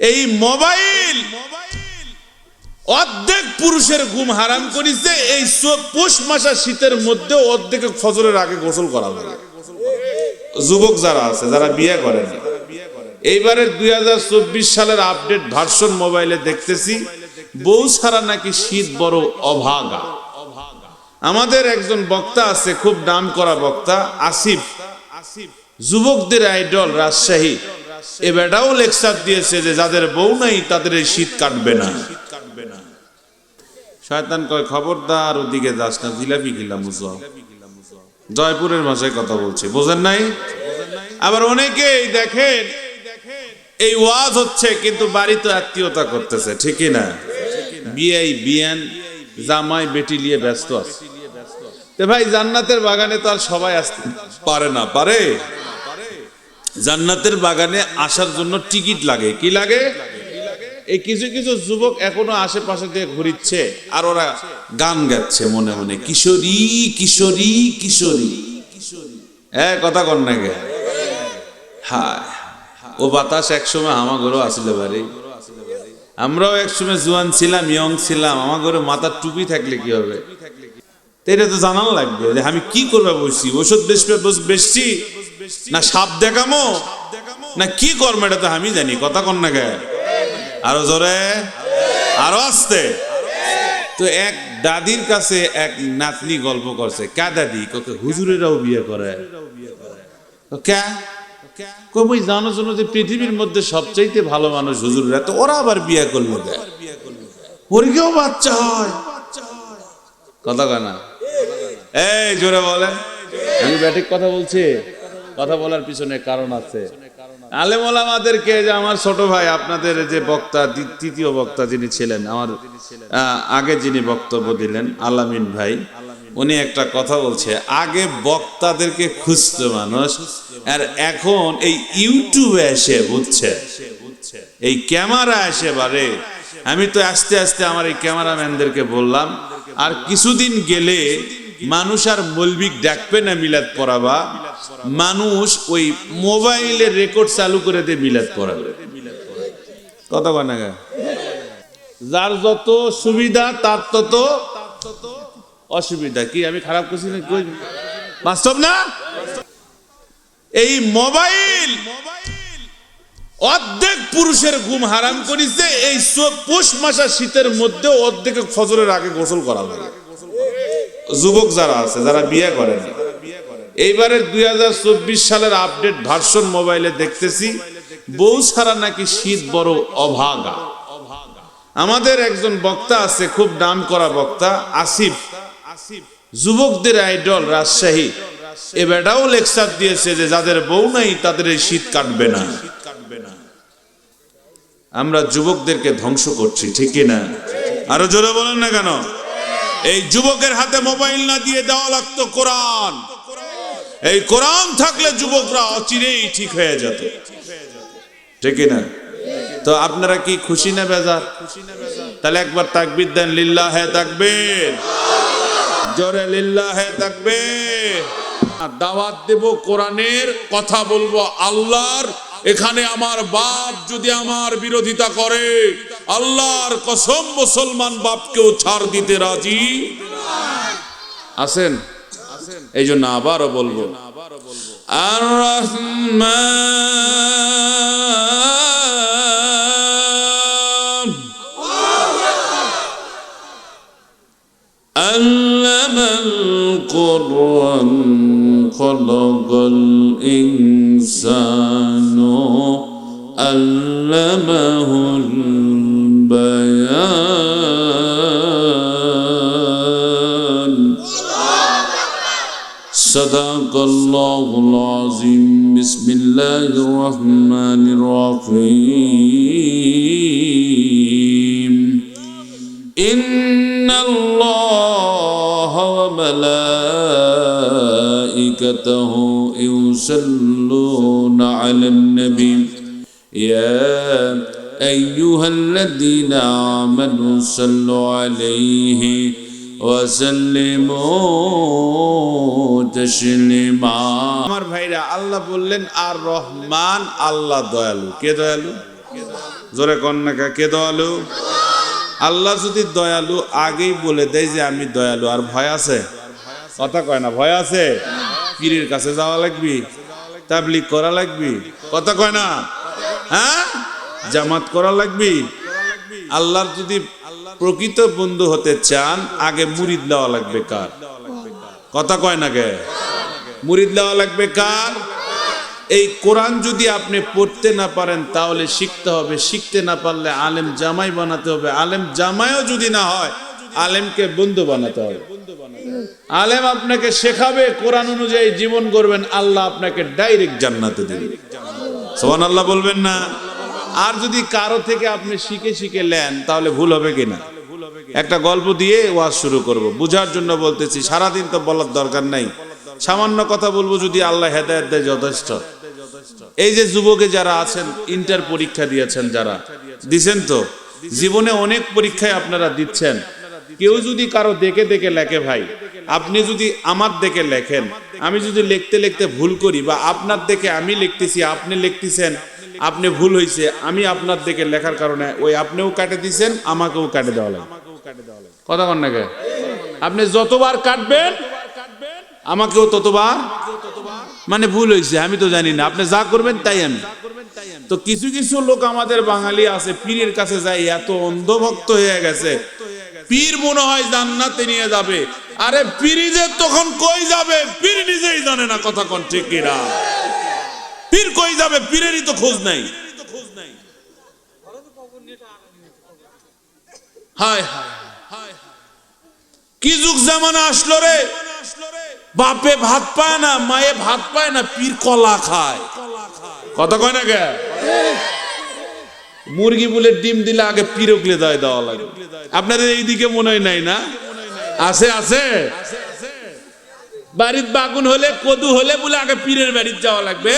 এই মোবাইল অর্ধেক পুরুষের ঘুম হারাম করিছে, এই পৌষ মাসা শীতের মধ্যে অর্ধেক ফজরের আগে গোসল করা লাগে যুবক যারা আছে, যারা বিয়ে করেন এইবারের দুই সালের আপডেট ভার্সন মোবাইলে দেখতেছি, বউ ছাড়া নাকি শীত বড় অভাগা। আমাদের একজন বক্তা আছে, খুব নাম করা বক্তা, আসিফ। যুবকদের আইডল রাজশাহী। এ বেটাও লেকচার দিয়েছে যে যাদের বউ নাই তাদের এই শীত কাটবে না। শয়তান কয়, খবরদার, ওদিকে যাস না, জিলাপি জয়পুরের ভাষায় কথা বলছে। বোঝেন নাই? আবার অনেকেই দেখেন, এই ওয়াজ হচ্ছে কিন্তু বাড়িতে আত্মীয়তা করতেছে ঠিকই না? বিয়াই বিয়ান জামাই, বেটি নিয়ে ব্যস্ত আছে। ভাই, জান্নাতের বাগানে তো আর সবাই আসতে পারে না, পারে? জান্নাতের বাগানে আসার জন্য টিকিট লাগে। কি লাগে? এই কিছু কিছু যুবক এখনও আশেপাশে দিয়ে ঘুরিচ্ছে, আর ওরা গান গাচ্ছে মনে মনে। কিশোরী কিশোরী কিশোরী। হ্যাঁ কথা কর না গে হায়, ও বাতাস একসময় আমার ঘরেও আসলে বাড়ি আমরাও একসময় জোয়ান ছিলাম, ইয়ং ছিলাম আমার ঘরে মাথার টুপি থাকলে কি হবে? এটা তো জানানো লাগবে আমি কি করব বসছি ওষুধ বেসবে বেসছি না সাপ দেখামো, না কি করব এটা তো আমি জানি, কথা কন না গে আরও জোরে? আরও আসতে? তো এক দাদির কাছে এক নাতনি গল্প করছে, কা দাদি? কোকে হুজুরেরাও বিয়ে করে। কে? কই জানো শোনো যে পৃথিবীর মধ্যে সবচাইতে ভালো মানুষ হুজুররা। তো ওরা আবার বিয়ে করল কে? ওরকেও বাচ্চা হয়। কথা কয় না? এই জোরে বলেন। আমি ব্যাটিক কথা বলছি। কথা বলার পিছনে কারণ আছে। আলেম ওলামাদেরকে যে আমার ছোট ভাই, আপনাদের যে বক্তা তৃতীয় বক্তা যিনি ছিলেন, আমার আগে যিনি বক্তব্য দিলেন, আলামিন ভাই, উনি একটা কথা বলছে, আগে বক্তাদেরকে খুঁজতো মানুষ, আর এখন এই ইউটিউবে এসে বুঝছে, এই ক্যামেরা এসে বারে। আমি তো আস্তে আস্তে আমার এই ক্যামেরাম্যানদেরকে বললাম, আর কিছুদিন গেলে মানুষ আর মৌলবিক ডাকবে না মিলাদ পড়াবা মানুষ ওই মোবাইলের রেকর্ড চালু করে দিয়ে মিলাদ পড়াবে কথা না যার যত সুবিধা, তার তত অসুবিধা। কি, আমি খারাপ করছি না? বাস্তব না? এই মোবাইল অর্ধেক পুরুষের ঘুম হারাম করিছে, এই পৌষ মাসা শীতের মধ্যে অর্ধেক ফজরের আগে গোসল করা লাগে। যুবক যারা আছে, যারা বিয়ে করেন এইবারের দুই হাজার চব্বিশ সালের আপডেট ভার্সন মোবাইলে দেখতেছি। বউ ছাড়া নাকি শীত বড় অভাগা। আমাদের একজন বক্তা আছে, খুব নাম করা বক্তা, আসিফ। আসিফ যুবকদের আইডল রাজশাহী। এ বেটাও লেকচার দিয়েছে যে যাদের বউ নাই, তাদের এই শীত কাটবে না। আমরা যুবকদেরকে ধ্বংস করছি, ঠিক না? আরও জোরে বলেন না কেন? এই যুবকের হাতে মোবাইল না দিয়ে দেওয়া লাগতো কোরআন। এই কোরআন থাকলে যুবকরা অচিরেই ঠিক হয়ে যেত। ঠিক না? তো আপনারা কি খুশি না বেজার? তাহলে একবার তাকবির দেন, লিল্লাহ হে তাকবীর। জোরে, লিল্লাহ হে তাকবীর দাওয়াত দেব কোরআনের কথা বলব আল্লাহর। এখানে আমার বাপ যদি আমার বিরোধিতা করে, আল্লাহর কসম মুসলমান বাপকেও ছাড় দিতে রাজি? আছেন এইজন্য আবারো বলবো আর রহমান আল্লামাল কোরআন খলকল ইনসানো আল্লামাহুল صدق الله العظيم. بسم الله الرحمن الرحيم. إن الله وملائكته يصلون على النبي. يا أيها الذين آمنوا صلوا عليه. تسليما আমার ভাইরা, আল্লাহ বললেন, আর রহমান, আল্লাহ দয়ালু। কে দয়ালু? জোরে কন্যাকা কে দয়ালু? আল্লাহ যদি দয়ালু, আগেই বলে দেয় যে আমি দয়ালু। আর ভয় আছে? কথা কয় না, ভয় আছে? পীরের কাছে যাওয়া লাগবি, তাবলিগ করা লাগবি। কথা কয় না? হ্যাঁ? জামাত করা লাগবি? আল্লাহর যদি প্রকৃত বন্ধু হতে চান, আগে মুরিদ দেওয়া লাগবে কার? কথা কয় না গে মুরিদ দেওয়া লাগবে কার? এই কোরআন যদি আপনি পড়তে না পারেন, তাহলে শিখতে হবে। শিখতে না পারলে আলেম জামাই বানাতে হবে। আলেম জামাইও যদি না হয়, আলেমকে বন্ধু বানাতে হবে। আলেম আপনাকে শেখাবে, কোরআন অনুযায়ী জীবন করবেন আল্লাহ আপনাকে ডাইরেক্ট জান্নাতে দেবে। সোহান আল্লাহ বলবেন না? আর যদি কারও থেকে আপনি শিখে শিখে নেন, তাহলে ভুল হবে কিনা একটা গল্প দিয়ে ওয়াজ শুরু করব। বুঝার জন্য বলতেছি, সারাদিন তো বলার দরকার নাই। সামান্য কথা বলব যদি আল্লাহ হেদায়ত দেয় যথেষ্ট। এই যে যুবকে যারা আছেন ইন্টার পরীক্ষা দিয়েছেন যারা, দিছেন তো? জীবনে অনেক পরীক্ষায় আপনারা দিচ্ছেন। কেউ যদি কারও দেখে দেখে লেখে, ভাই, আপনি যদি আমার দেখে লেখেন, আমি যদি লিখতে লিখতে ভুল করি বা আপনার দেখে আমি লিখতেছি, আপনি লিখতেছেন আপনি ভুল হয়েছে আমি আপনার দেখে লেখার কারণে ওই আপনিও কাটে দিছেন আমাকেও কাটে দেওয়া লাগে। কথা কন না কে? আপনি যতবার কাটবেন আমাকেও ততবার মানে ভুল হয়েছে আমি তো জানি না আপনি যা করবেন তাই আমি। তো কিছু কিছু লোক আমাদের বাঙালি আছে পীরের কাছে যায় এত অন্ধভক্ত হয়ে গেছে। পীর মনে হয় জান্নাতে নিয়ে যাবে। আরে পীরি যে তখন কই যাবে? পীর নিজেই জানে না কথা কোন ঠিক কিনা। পীর কই যাবে? পীরেরই তো খোঁজ নাই। কি যুগ জামানা আসলো রে? বাপে ভাত পায় না, মায়ে ভাত পায় না, পীর কলা খায়। কথা কয় না গে মুরগি বলে ডিম দিলে আগে পিরকলে দেয় দেওয়া লাগে। আপনাদের এইদিকে মনে হয় নাই না? আছে আছে? বাড়ির বাগুন হলে, কদু হলে বলে আগে পীরের বাড়ির যাওয়া লাগবে।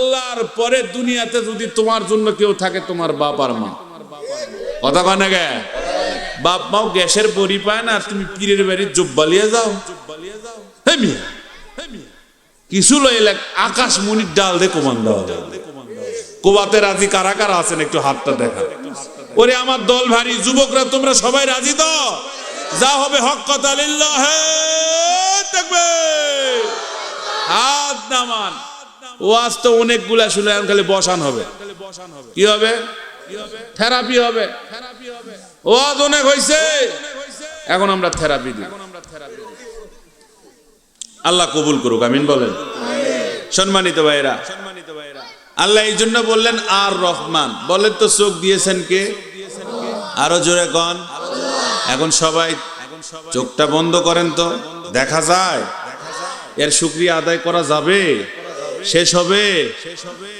আল্লাহর পরে দুনিয়াতে যদি তোমার জন্য কেউ থাকে, তোমার বাপ আর মা। কথা কয় না গে? বাপ মাও গ্যাসের বড়ি পায় না, তুমি পীরের বাড়ির জব্বালিয়ে যাও। কিছু লইলে আকাশ মুনির ডাল দে কমান দেওয়া। কোবাতে রাজি কারা কারা আছেন? একটু হাতটা দেখা ওরে আমার দল ভারী, যুবকরা, তোমরা সবাই রাজি তো? যা হবে হক কথা লিল্লাহ। দেখবে হাত নামান। ওয়াজ তো অনেকগুলা শুনে এখন খালি বসান হবে। কি হবে? থেরাপি হবে। ওয়াজ অনেক হয়েছে এখন আমরা থেরাপি দিই আল্লাহ কবুল করুক, আমিন বলেন। সম্মানিত ভাইরা আল্লাহ এই জন্য বললেন, আর রহমান। বলেন তো, চোখ দিয়েছেন কে? আরও জোরে কন। এখন সবাই চোখটা বন্ধ করেন তো। দেখা যায়। এর শুক্রিয়া আদায় করা যাবে। শেষ হবে।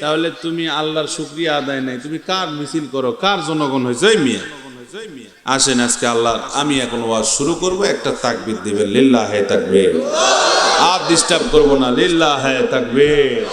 তাহলে তুমি আল্লাহর শুক্রিয়া আদায় নাই। তুমি কার মিছিল করো? কার জনগণ হয়েছে? মিয়া। আসেন আজকে আল্লাহ আমি এখন ওয়াজ শুরু করব। একটা তাকবির দিবেন। লিল্লাহ হে তাকবে আর ডিস্টার্ব করব না। লিল্লাহ হে তাকবীর।